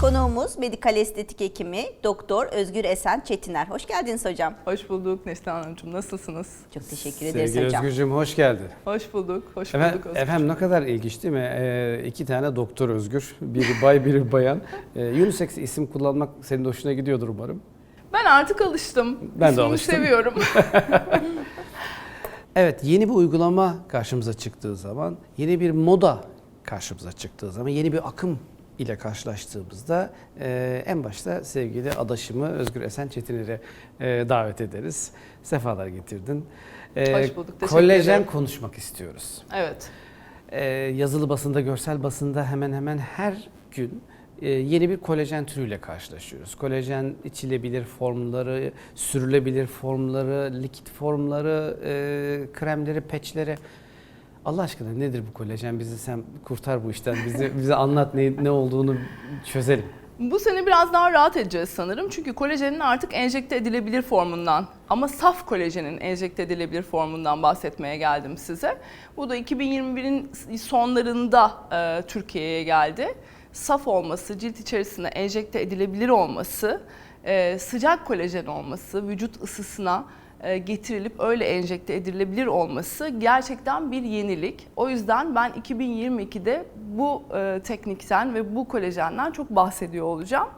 Konuğumuz medikal estetik hekimi Doktor Özgür Esen Çetiner. Hoş geldiniz hocam. Hoş bulduk Neslihan Hanımcığım. Nasılsınız? Çok teşekkür ederiz Sevgili hocam. Özgürcüğüm hoş geldin. Hoş bulduk. Hoş Efendim, bulduk Özgür. efendim ne kadar ilginç değil mi? Ee, iki tane doktor Özgür. Biri bay biri bayan. Ee, unisex isim kullanmak senin de hoşuna gidiyordur umarım. Ben artık alıştım. Ben de İsmimi alıştım. seviyorum. Evet yeni bir uygulama karşımıza çıktığı zaman, yeni bir moda karşımıza çıktığı zaman, yeni bir akım ile karşılaştığımızda e, en başta sevgili adaşımı Özgür Esen Çetiner'e e, davet ederiz. Sefalar getirdin. E, Hoş bulduk, teşekkür Kolajen ederim. konuşmak istiyoruz. evet. Ee, yazılı basında, görsel basında hemen hemen her gün e, yeni bir kolajen türüyle karşılaşıyoruz. Kolajen içilebilir formları, sürülebilir formları, likit formları, e, kremleri, peçleri. Allah aşkına nedir bu kolajen? Bizi sen kurtar bu işten. Bizi bize anlat ne, ne olduğunu çözelim. Bu sene biraz daha rahat edeceğiz sanırım. Çünkü kolajenin artık enjekte edilebilir formundan ama saf kolajenin enjekte edilebilir formundan bahsetmeye geldim size. Bu da 2021'in sonlarında e, Türkiye'ye geldi. Saf olması, cilt içerisine enjekte edilebilir olması, e, sıcak kolajen olması, vücut ısısına getirilip öyle enjekte edilebilir olması gerçekten bir yenilik. O yüzden ben 2022'de bu e, teknikten ve bu kolajenden çok bahsediyor olacağım.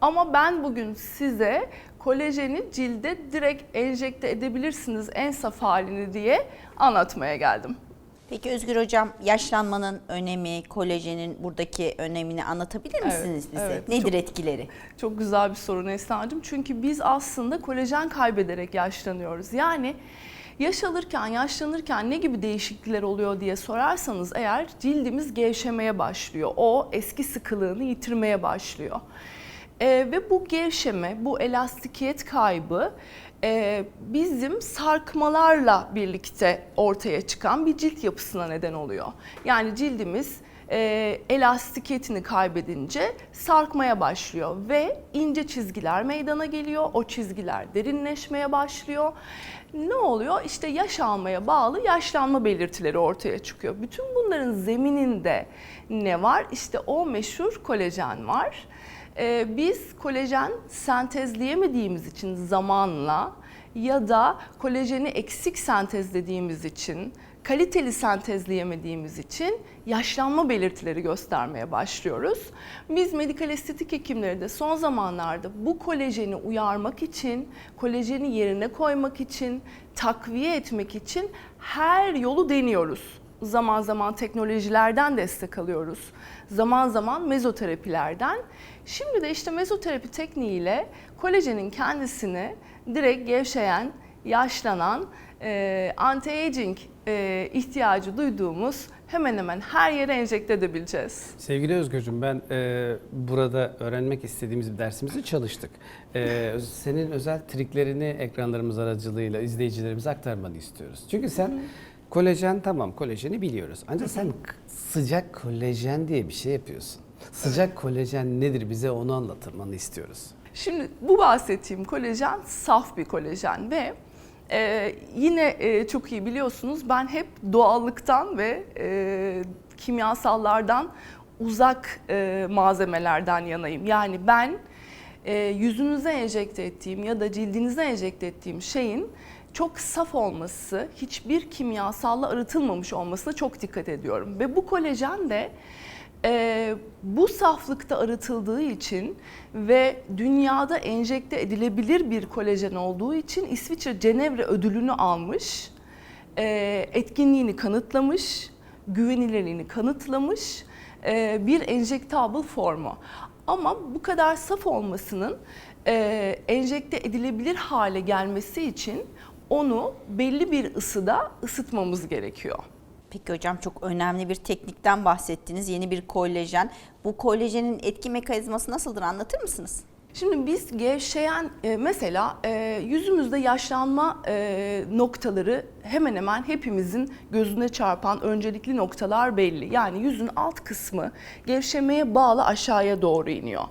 Ama ben bugün size kolajeni cilde direkt enjekte edebilirsiniz en saf halini diye anlatmaya geldim. Peki Özgür hocam yaşlanmanın önemi, kolajenin buradaki önemini anlatabilir Evet, misiniz bize? evet. Nedir Çok- etkileri? Çok güzel bir soru Neslihan'cığım. Çünkü biz aslında kolajen kaybederek yaşlanıyoruz. Yani yaş alırken, yaşlanırken ne gibi değişiklikler oluyor diye sorarsanız eğer cildimiz gevşemeye başlıyor. O eski sıkılığını yitirmeye başlıyor. Ee, ve bu gevşeme, bu elastikiyet kaybı e, bizim sarkmalarla birlikte ortaya çıkan bir cilt yapısına neden oluyor. Yani cildimiz e, elastikiyetini kaybedince sarkmaya başlıyor ve ince çizgiler meydana geliyor. O çizgiler derinleşmeye başlıyor. Ne oluyor? İşte yaş almaya bağlı yaşlanma belirtileri ortaya çıkıyor. Bütün bunların zemininde ne var? İşte o meşhur kolajen var. Ee, biz kolajen sentezleyemediğimiz için zamanla ya da kolajeni eksik sentezlediğimiz için, kaliteli sentezleyemediğimiz için yaşlanma belirtileri göstermeye başlıyoruz. Biz medikal estetik hekimleri de son zamanlarda bu kolajeni uyarmak için, kolajeni yerine koymak için, takviye etmek için her yolu deniyoruz. Zaman zaman teknolojilerden destek alıyoruz. Zaman zaman mezoterapilerden. Şimdi de işte mezoterapi tekniğiyle kolajenin kendisini direkt gevşeyen, yaşlanan, e, anti-aging e, ihtiyacı duyduğumuz hemen hemen her yere enjekte edebileceğiz. Sevgili Özgürcüğüm ben e, burada öğrenmek istediğimiz bir dersimizi çalıştık. E, senin özel triklerini ekranlarımız aracılığıyla izleyicilerimize aktarmanı istiyoruz. Çünkü sen kolajen tamam kolajeni biliyoruz. Ancak sen sıcak kolajen diye bir şey yapıyorsun. Sıcak kolajen nedir bize onu anlatmanı istiyoruz. Şimdi bu bahsettiğim kolajen saf bir kolajen ve e, yine e, çok iyi biliyorsunuz ben hep doğallıktan ve e, kimyasallardan uzak e, malzemelerden yanayım. Yani ben e, yüzünüze enjekte ettiğim ya da cildinize enjekte ettiğim şeyin çok saf olması, hiçbir kimyasalla arıtılmamış olmasına çok dikkat ediyorum. Ve bu kolajen de e, bu saflıkta arıtıldığı için ve dünyada enjekte edilebilir bir kolajen olduğu için İsviçre Cenevre ödülünü almış, e, etkinliğini kanıtlamış, güvenilirliğini kanıtlamış e, bir enjektable formu. Ama bu kadar saf olmasının e, enjekte edilebilir hale gelmesi için onu belli bir ısıda ısıtmamız gerekiyor. Peki hocam çok önemli bir teknikten bahsettiniz. Yeni bir kolajen. Bu kolajenin etki mekanizması nasıldır anlatır mısınız? Şimdi biz gevşeyen e, mesela e, yüzümüzde yaşlanma e, noktaları hemen hemen hepimizin gözüne çarpan öncelikli noktalar belli. Yani yüzün alt kısmı gevşemeye bağlı aşağıya doğru iniyor.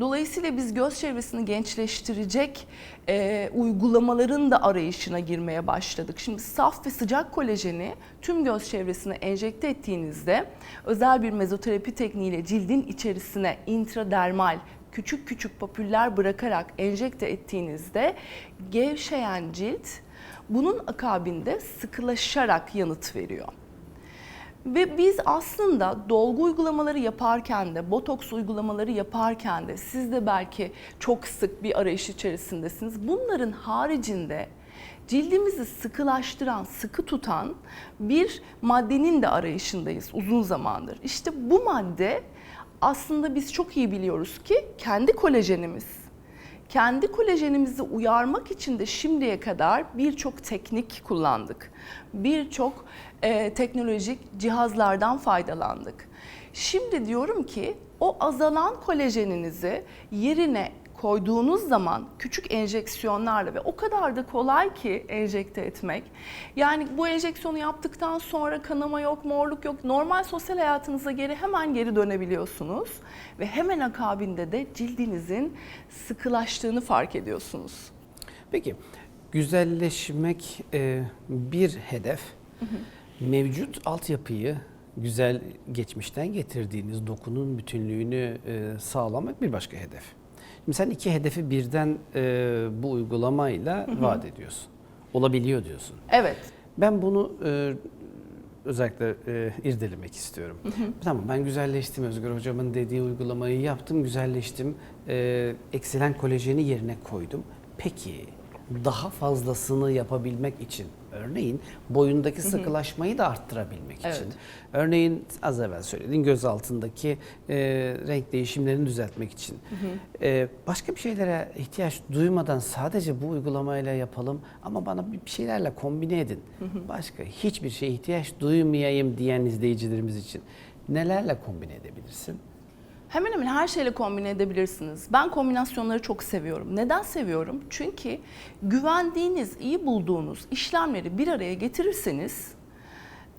Dolayısıyla biz göz çevresini gençleştirecek e, uygulamaların da arayışına girmeye başladık. Şimdi saf ve sıcak kolajeni tüm göz çevresine enjekte ettiğinizde özel bir mezoterapi tekniğiyle cildin içerisine intradermal küçük küçük papüller bırakarak enjekte ettiğinizde gevşeyen cilt bunun akabinde sıkılaşarak yanıt veriyor. Ve biz aslında dolgu uygulamaları yaparken de, botoks uygulamaları yaparken de siz de belki çok sık bir arayış içerisindesiniz. Bunların haricinde cildimizi sıkılaştıran, sıkı tutan bir maddenin de arayışındayız uzun zamandır. İşte bu madde aslında biz çok iyi biliyoruz ki kendi kolajenimiz. Kendi kolajenimizi uyarmak için de şimdiye kadar birçok teknik kullandık. Birçok e, teknolojik cihazlardan faydalandık. Şimdi diyorum ki o azalan kolajeninizi yerine koyduğunuz zaman küçük enjeksiyonlarla ve o kadar da kolay ki enjekte etmek. Yani bu enjeksiyonu yaptıktan sonra kanama yok, morluk yok. Normal sosyal hayatınıza geri hemen geri dönebiliyorsunuz ve hemen akabinde de cildinizin sıkılaştığını fark ediyorsunuz. Peki güzelleşmek e, bir hedef. Mevcut altyapıyı güzel geçmişten getirdiğiniz dokunun bütünlüğünü e, sağlamak bir başka hedef. Şimdi sen iki hedefi birden e, bu uygulamayla vaat ediyorsun. Olabiliyor diyorsun. Evet. Ben bunu e, özellikle e, irdelemek istiyorum. Tamam ben güzelleştim Özgür Hocam'ın dediği uygulamayı yaptım, güzelleştim. E, eksilen kolajeni yerine koydum. Peki daha fazlasını yapabilmek için örneğin boyundaki sıkılaşmayı da arttırabilmek Evet. için örneğin az evvel söylediğin göz altındaki e, renk değişimlerini düzeltmek için e, başka bir şeylere ihtiyaç duymadan sadece bu uygulamayla yapalım ama bana bir şeylerle kombine edin. Başka hiçbir şeye ihtiyaç duymayayım diyen izleyicilerimiz için nelerle kombine edebilirsin? Hemen hemen her şeyle kombine edebilirsiniz. Ben kombinasyonları çok seviyorum. Neden seviyorum? Çünkü güvendiğiniz, iyi bulduğunuz işlemleri bir araya getirirseniz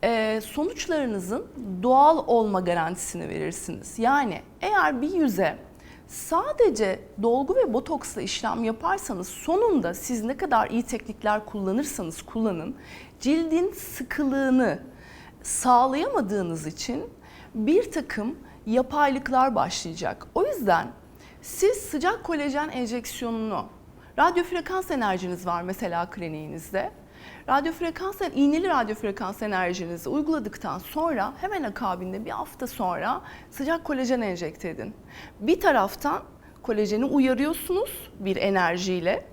e, sonuçlarınızın doğal olma garantisini verirsiniz. Yani eğer bir yüze sadece dolgu ve botoksla işlem yaparsanız sonunda siz ne kadar iyi teknikler kullanırsanız kullanın cildin sıkılığını sağlayamadığınız için bir takım yapaylıklar başlayacak. O yüzden siz sıcak kolajen enjeksiyonunu, radyo frekans enerjiniz var mesela kliniğinizde. Radyo frekans, iğneli radyo frekans enerjinizi uyguladıktan sonra hemen akabinde bir hafta sonra sıcak kolajen enjekte edin. Bir taraftan kolajeni uyarıyorsunuz bir enerjiyle.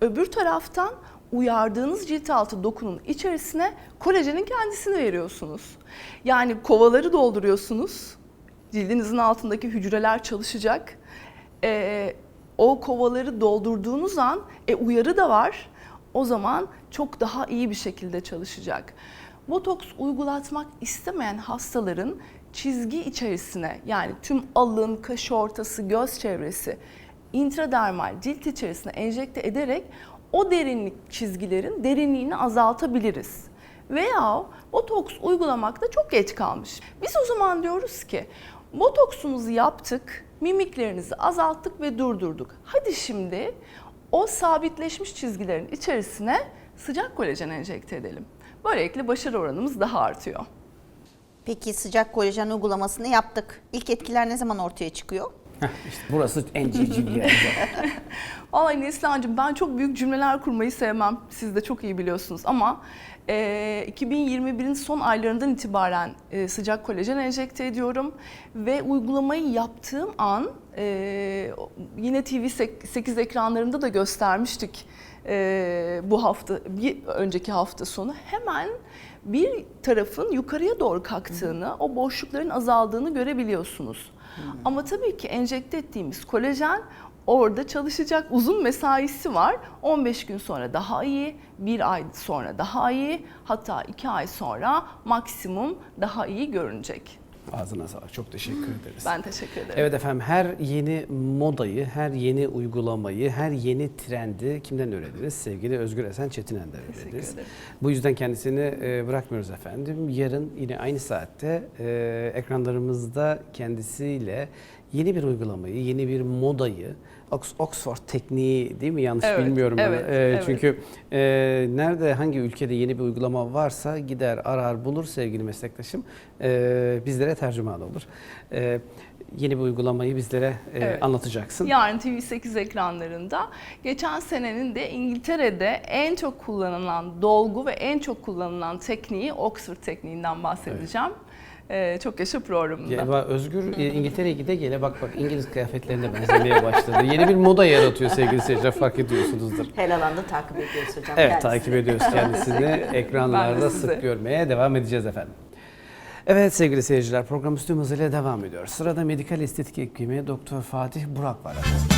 Öbür taraftan uyardığınız cilt altı dokunun içerisine kolajenin kendisini veriyorsunuz. Yani kovaları dolduruyorsunuz. Cildinizin altındaki hücreler çalışacak. Ee, o kovaları doldurduğunuz an e, uyarı da var. O zaman çok daha iyi bir şekilde çalışacak. Botoks uygulatmak istemeyen hastaların çizgi içerisine yani tüm alın, kaş ortası, göz çevresi intradermal cilt içerisine enjekte ederek o derinlik çizgilerin derinliğini azaltabiliriz. Veya botoks uygulamakta çok geç kalmış. Biz o zaman diyoruz ki botoksumuzu yaptık, mimiklerinizi azalttık ve durdurduk. Hadi şimdi o sabitleşmiş çizgilerin içerisine sıcak kolajen enjekte edelim. Böylelikle başarı oranımız daha artıyor. Peki sıcak kolajen uygulamasını yaptık. İlk etkiler ne zaman ortaya çıkıyor? İşte burası en civciv yer. Vallahi Neslihan'cığım ben çok büyük cümleler kurmayı sevmem. Siz de çok iyi biliyorsunuz ama e, 2021'in son aylarından itibaren e, sıcak kolajen enjekte ediyorum. Ve uygulamayı yaptığım an e, yine TV8 ekranlarında da göstermiştik e, bu hafta, bir önceki hafta sonu. Hemen bir tarafın yukarıya doğru kalktığını, o boşlukların azaldığını görebiliyorsunuz. Ama tabii ki enjekte ettiğimiz kolajen orada çalışacak uzun mesaisi var. 15 gün sonra daha iyi, bir ay sonra daha iyi, hatta 2 ay sonra maksimum daha iyi görünecek. Ağzına sağlık. Çok teşekkür ederiz. Ben teşekkür ederim. Evet efendim her yeni modayı, her yeni uygulamayı, her yeni trendi kimden öğreniriz? Sevgili Özgür Esen Çetinen'den ederim. Bu yüzden kendisini e, bırakmıyoruz efendim. Yarın yine aynı saatte e, ekranlarımızda kendisiyle yeni bir uygulamayı, yeni bir modayı, Ox- Oxford tekniği değil mi? Yanlış Evet, bilmiyorum. ben. evet, E, evet. Çünkü e, nerede hangi ülkede yeni bir uygulama varsa gider arar bulur sevgili meslektaşım. E, bizlere tercüman olur. E, yeni bir uygulamayı bizlere e, Evet. anlatacaksın. Yarın TV8 ekranlarında geçen senenin de İngiltere'de en çok kullanılan dolgu ve en çok kullanılan tekniği Oxford tekniğinden bahsedeceğim. Ee, çok yaşa programında. Ya, Özgür e, İngiltere'ye gide gele bak bak İngiliz kıyafetlerine benzemeye başladı. Yeni bir moda yaratıyor sevgili seyirciler fark ediyorsunuzdur. Her alanda takip ediyoruz hocam. Evet kendisini. takip ediyoruz kendisini. Ekranlarda sık görmeye devam edeceğiz efendim. Evet sevgili seyirciler programımız tüm hızıyla devam ediyor. Sırada medikal estetik hekimi Doktor Fatih Burak var efendim.